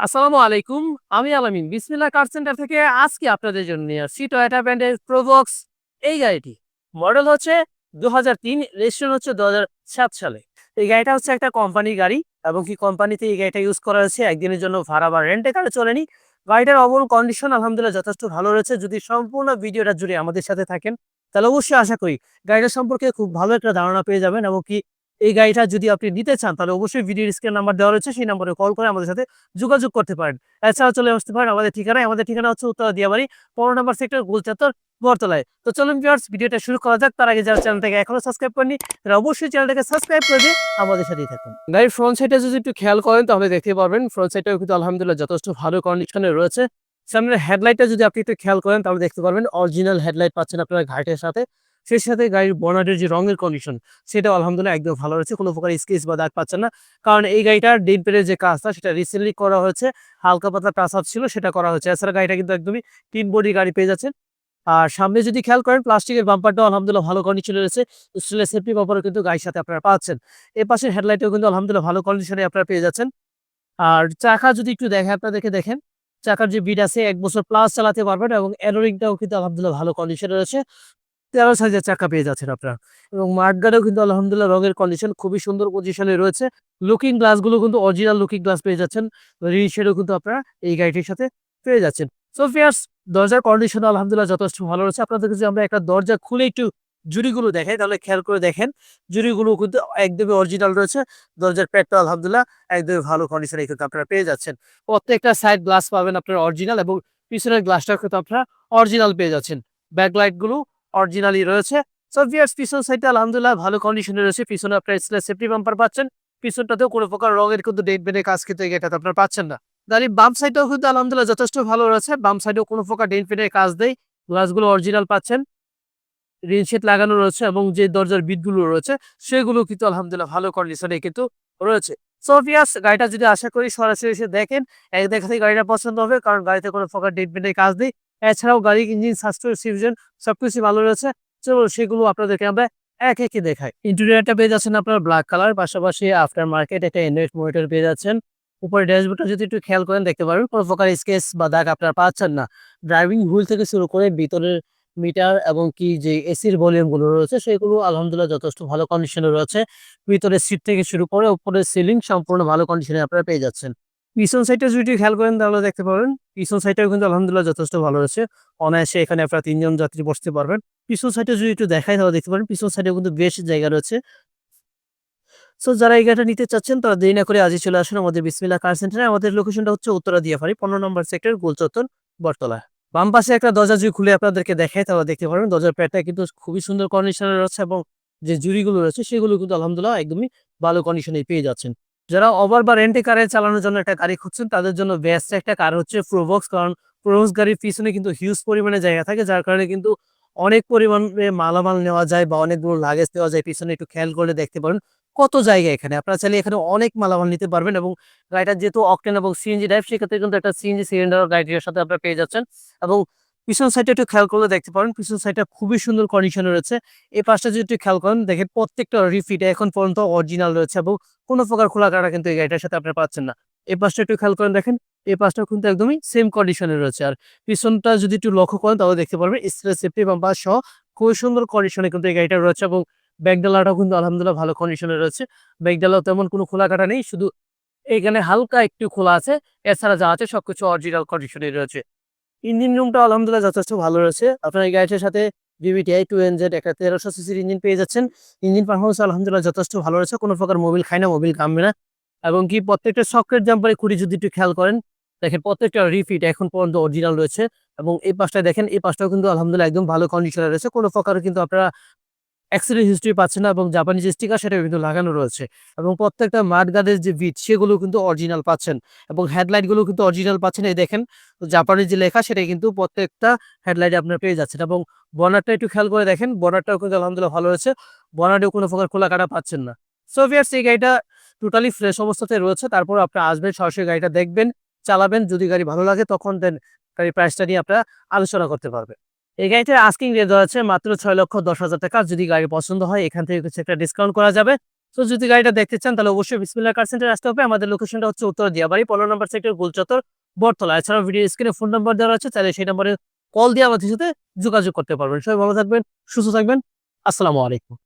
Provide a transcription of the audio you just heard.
আসসালামু আলাইকুম, আমি আলামিন। বিসমিল্লাহ কার সেন্টার থেকে আজকে আপনাদের জন্য নিয়ে আসছি টয়োটা ব্র্যান্ডের প্রোভক্স এই গাড়িটি মডেল হচ্ছে দু হাজার তিন, রেজিস্ট্রেশন হচ্ছে দু হাজার সাত সালে। এই গাড়িটা হচ্ছে একটা কোম্পানির গাড়ি এবং কি কোম্পানিতে এই গাড়িটা ইউজ করা হয়েছে, একদিনের জন্য ভাড়া বা রেন্টে কারে চলেনি গাড়িটার ওভারঅল কন্ডিশন আলহামদুলিল্লাহ যথেষ্ট ভালো রয়েছে। যদি সম্পূর্ণ ভিডিওটা জুড়ে আমাদের সাথে থাকেন, তাহলে অবশ্যই আশা করি গাড়িটা সম্পর্কে খুব ভালো একটা ধারণা পেয়ে যাবেন এবং কি এই গাড়িটা যদি আপনি নিতে চান, তাহলে অবশ্যই ভিডিওর স্ক্রিন নাম্বার দেওয়া রয়েছে, সেই নাম্বারে কল করে আমাদের সাথে যোগাযোগ করতে পারেন। এছাড়াও চলে আসতে পারেন আমাদের ঠিকানায়। আমাদের ঠিকানা হচ্ছে উত্তর দিয়াবাড়ি, পনেরো নম্বর সেক্টর গোলচাত্তর বরতলায় তো চলুন ভিউয়ার্স ভিডিওটা শুরু করা যাক। তার আগে যারা চ্যানেলটাকে এখনও সাবস্ক্রাইব করেনি তারা অবশ্যই চ্যানেলটাকে সাবস্ক্রাইব করে দিয়ে আমাদের সাথেই থাকুন। গাড়ির ফ্রন্ট সাইডে যদি একটু খেয়াল করেন, তাহলে দেখতে পারবেন ফ্রন্ট সাইডটাও কিন্তু আলহামদুলিল্লাহ যথেষ্ট ভালো কন্ডিশনে রয়েছে। সামনের হেডলাইটটা যদি আপনি একটু খেয়াল করেন, তাহলে দেখতে পারবেন অরিজিনাল হেডলাইট পাচ্ছেন আপনারা ঘাটের সাথে। সেই সাথে গাড়ির বনাটের যে রঙের কন্ডিশন সেটাও আলহামদুলিল্লাহ একদম ভালো রয়েছে। কোনো প্রকার স্কেচ বা দাগ পাচ্ছেন না। কারণ এই গাড়িটার ডিন পেরের যে কাজটা, সেটা রিসেন্টলি করা হয়েছে, হালকা পাতলা টাচ আপ ছিল, সেটা করা হয়েছে। এছাড়া গাড়িটা কিন্তু একদমই তিন বডি গাড়ি পেয়ে যাচ্ছেন। আর সামনে যদি খেয়াল করেন প্লাস্টিকের বাম্পারটাও আলহামদুলিল্লাহ ভালো কন্ডিশনে রয়েছে। স্টিলের সেফটি বাম্পারও কিন্তু গাড়ির সাথে আপনারা পাচ্ছেন। এ পাশের হেডলাইটও কিন্তু আলহামদুলিল্লাহ ভালো কন্ডিশনে আপনারা পেয়ে যাচ্ছেন। আর চাকা যদি একটু দেখে আপনাদেরকে দেখেন, চাকার যে বিট আছে, এক বছর প্লাস চালাতে পারবেন এবং এলোরিংটাও কিন্তু আলহামদুলিল্লাহ ভালো কন্ডিশনে রয়েছে। তেরো সাইজের চাকা পেয়ে যাচ্ছেন আপনারা। এবং মাঠগাড়েও কিন্তু আলহামদুলিল্লাহ রঙের কন্ডিশন খুবই সুন্দর পজিশনে রয়েছে। লুকিং গ্লাসগুলো কিন্তু অরিজিনাল লুকিং গ্লাস পেয়ে যাচ্ছেন। রিশেডও কিন্তু আপনারা এই গাড়িটির সাথে পেয়ে যাচ্ছেন। সো ফিয়ার্স দরজার কন্ডিশন আলহামদুলিল্লাহ যথেষ্ট ভালো রয়েছে। আপনাদের কাছে আমরা একটা দরজা খুলে একটু জুড়িগুলো দেখাই, তাহলে খেয়াল করে দেখেন, জুড়িগুলো কিন্তু একদমই অরিজিনাল রয়েছে। দরজার প্যাডটা আলহামদুলিল্লাহ একদমই ভালো কন্ডিশনে কিন্তু আপনারা পেয়ে যাচ্ছেন। প্রত্যেকটা সাইড গ্লাস পাবেন আপনারা অরিজিনাল এবং পিছনের গ্লাসটাও কিন্তু আপনারা অরিজিনাল পেয়ে যাচ্ছেন। ব্যাকলাইটগুলো অরিজিনালি রয়েছে। সো ভিয়ার্স পিছন সাইডটা আলহামদুলিল্লাহ ভালো কন্ডিশনে রয়েছে। পিছনে আপনার স্লেস সেফটি বাম্পার পাচ্ছেন। পিছনটাতেও কোনো প্রকার রঙের কিন্তু ডেট বেনে কাজ কিন্তু এটাতে আপনার পাচ্ছেন না। গাড়ির বাম সাইডটাও কিন্তু আলহামদুলিল্লাহ যথেষ্ট ভালো রয়েছে। বাম সাইডেও কোনো প্রকার ডেট পেনের কাজ দেয় গ্লাসগুলো অরিজিনাল পাচ্ছেন। রিনশেড লাগানো রয়েছে এবং যে দরজার বিটগুলো রয়েছে, সেগুলো কিন্তু আলহামদুলিল্লাহ ভালো কন্ডিশনে কিন্তু রয়েছে। সো ভিয়ার্স গাড়িটা যদি আশা করি সরাসরি এসে দেখেন, এক দেখাতেই গাড়িটা পছন্দ হবে। কারণ গাড়িতে কোনো প্রকার ডেট বেনের কাজ নেই। এছাড়াও গাড়ির ইঞ্জিন সাস্টোর সিভিজন সবকিছু ভালো রয়েছে। চলো সেগুলো আপনাদেরকে আমরা এক একে দেখাই। ইন্টেরিয়ারটা পেয়ে যাচ্ছেন আপনার ব্ল্যাক কালার পাশাপাশি আফটার মার্কেট একটা এন্ড্রয়েড মনিটর পেয়ে যাচ্ছেন। উপরে ড্যাশবোর্ডটা যদি একটু খেয়াল করেন, দেখতে পারবেন, কোনো প্রকার স্কেচ বা দাগ আপনারা পাচ্ছেন না। ড্রাইভিং হুইল থেকে শুরু করে ভিতরের মিটার এবং কি যে এসির ভলিউমগুলো রয়েছে, সেগুলো আলহামদুলিল্লাহ যথেষ্ট ভালো কন্ডিশনে রয়েছে। ভিতরের সিট থেকে শুরু করে উপরের সিলিং সম্পূর্ণ ভালো কন্ডিশনে আপনারা পেয়ে যাচ্ছেন। পিছন সাইডটা যদি খেয়াল করেন, তাহলে দেখতে পাবেন পিছন সাইডটাও কিন্তু আলহামদুলিল্লাহ যথেষ্ট ভালো রয়েছে। অনায়াসে এখানে আপনারা তিনজন যাত্রী বসতে পারবেন। পিছন সাইডে যদি একটু দেখাই তাহলে দেখতে পারেন, পিছন সাইডে কিন্তু বেশ জায়গা রয়েছে। সো যারা এই গাড়িটা নিতে চাচ্ছেন, তারা দেরি না করে আজই চলে আসুন আমাদের বিসমিল্লা কার সেন্টারে আমাদের লোকেশনটা হচ্ছে উত্তরা দিয়াফারি পনেরো নম্বর সেক্টর গোলচত্বর, বটতলা। বাম পাশে একটা দরজা যদি খুলে আপনাদেরকে দেখাই তাহলে দেখতে পারবেন, দরজার প্যাডটা কিন্তু খুবই সুন্দর কন্ডিশনে রয়েছে এবং যে জুড়িগুলো রয়েছে, সেগুলো কিন্তু আলহামদুলিল্লাহ একদমই ভালো কন্ডিশনে পেয়ে যাচ্ছেন। যারা ওভার বা রেন্টে কারে চালানোর জন্য একটা গাড়ি খুঁজছেন, তাদের জন্য বেস্ট একটা কার হচ্ছে প্রোভক্স কারণ প্রোভক্স গাড়ির পিছনে কিন্তু হিউজ পরিমাণে জায়গা থাকে, যার কারণে কিন্তু অনেক পরিমাণে মালামাল নেওয়া যায় বা অনেকগুলো লাগেজ দেওয়া যায়। পিছনে একটু খেয়াল করলে দেখতে পারেন কত জায়গা এখানে। আপনারা চাইলে এখানে অনেক মালামাল নিতে পারবেন এবং গাড়িটা যেহেতু অকটেন এবং সিএনজি ড্রাইভ সেক্ষেত্রে কিন্তু একটা সিএনজি সিলিন্ডার গাড়িটির সাথে আপনারা পেয়ে যাচ্ছেন। এবং পিছন সাইডটা একটু খেয়াল করলে দেখতে পারেন, পিছন সাইডটা খুবই সুন্দর কন্ডিশনে রয়েছে। এই পাশটা যদি একটু খেয়াল করেন, দেখেন প্রত্যেকটা রিফিট এখন পর্যন্ত অরিজিনাল রয়েছে এবং কোনো প্রকার খোলা কাটা কিন্তু এই গাড়িটার সাথে আপনারা পাচ্ছেন না। এই পাশটা একটু খেয়াল করেন, দেখেন, এই পাশটা কিন্তু একদমই সেম কন্ডিশনে রয়েছে। আর পিছনটা যদি একটু লক্ষ্য করেন, তাহলে দেখতে পারবেন স্ট্রেস সেফটি বাম্পার সহ খুবই সুন্দর কন্ডিশনে কিন্তু এই গাড়িটা রয়েছে এবং ব্যাগডালাটাও কিন্তু আলহামদুলিল্লাহ ভালো কন্ডিশনে রয়েছে। ব্যাগডালাও তেমন কোনো খোলা কাটা নেই, শুধু এখানে হালকা একটু খোলা আছে, এছাড়া যা আছে সবকিছু অরিজিনাল কন্ডিশনে রয়েছে। ইঞ্জিন রুমটা আলহামদুলিল্লাহ যথেষ্ট ভালো রয়েছে। আপনার এই গাড়িটার সাথে বিবিটিআই টু এনজেড একটা তেরোশো সিসির ইঞ্জিন পেয়ে যাচ্ছেন। ইঞ্জিন পারফরমেন্স আলহামদুলিল্লাহ যথেষ্ট ভালো রয়েছে, কোনো প্রকার মোবিল খায় না মোবিল কামবে না। এবং কি প্রত্যেকটা সকেট জাম্পারে খুঁড়ি যদি একটু খেয়াল করেন, দেখেন প্রত্যেকটা রিফিট এখন পর্যন্ত অরিজিনাল রয়েছে। এবং এই পাশটা দেখেন, এই পাশটাও কিন্তু আলহামদুলিল্লাহ একদম ভালো কন্ডিশনে রয়েছে। কোনো প্রকার কিন্তু আপনারা অ্যাক্সিডেন্ট হিস্ট্রি পাচ্ছে না এবং জাপানিজ স্টিকার সেটা কিন্তু লাগানো রয়েছে। এবং প্রত্যেকটা মাঠ গার্ডের যে বিট সেগুলো কিন্তু অরিজিনাল পাচ্ছেন এবং হেডলাইটগুলো কিন্তু অরিজিনাল পাচ্ছেন এই দেখেন জাপানি যে লেখা সেটা কিন্তু প্রত্যেকটা হেডলাইট আপনার পেয়ে যাচ্ছেন এবং বনারটা একটু খেয়াল করে দেখেন বনারটাও কিন্তু আলহামদুলিল্লাহ ভালো রয়েছে বনারেও কোনো প্রকার খোলা কাটা পাচ্ছেন না। সো এই গাড়িটা টোটালি ফ্রেশ অবস্থাতে রয়েছে, তারপর আপনি আসবেন, সরাসরি গাড়িটা দেখবেন, চালাবেন, যদি গাড়ি ভালো লাগে, তখন দেন গাড়ির প্রাইসটা নিয়ে আপনারা আলোচনা করতে পারবেন। এই গাড়িটার আস্কিং রেট আছে মাত্র ছয় লক্ষ দশ হাজার টাকা। যদি গাড়ি পছন্দ হয়, এখান থেকে কিছু একটা ডিসকাউন্ট করা যাবে। তো যদি গাড়িটা দেখতে চান, তাহলে অবশ্যই বিসমিল্লা কার সেন্টার আসতে হবে। আমাদের লোকেশনটা হচ্ছে উত্তর দিয়াবাড়ি, পনেরো নম্বর সেক্টর গোলচত্বর, বটতলা। এছাড়াও ভিডিও স্ক্রিনে ফোন নাম্বার দেওয়া আছে তাহলে সেই নাম্বারে কল দিয়ে আমাদের সাথে যোগাযোগ করতে পারবেন। সবাই ভালো থাকবেন, সুস্থ থাকবেন। আসসালামু আলাইকুম।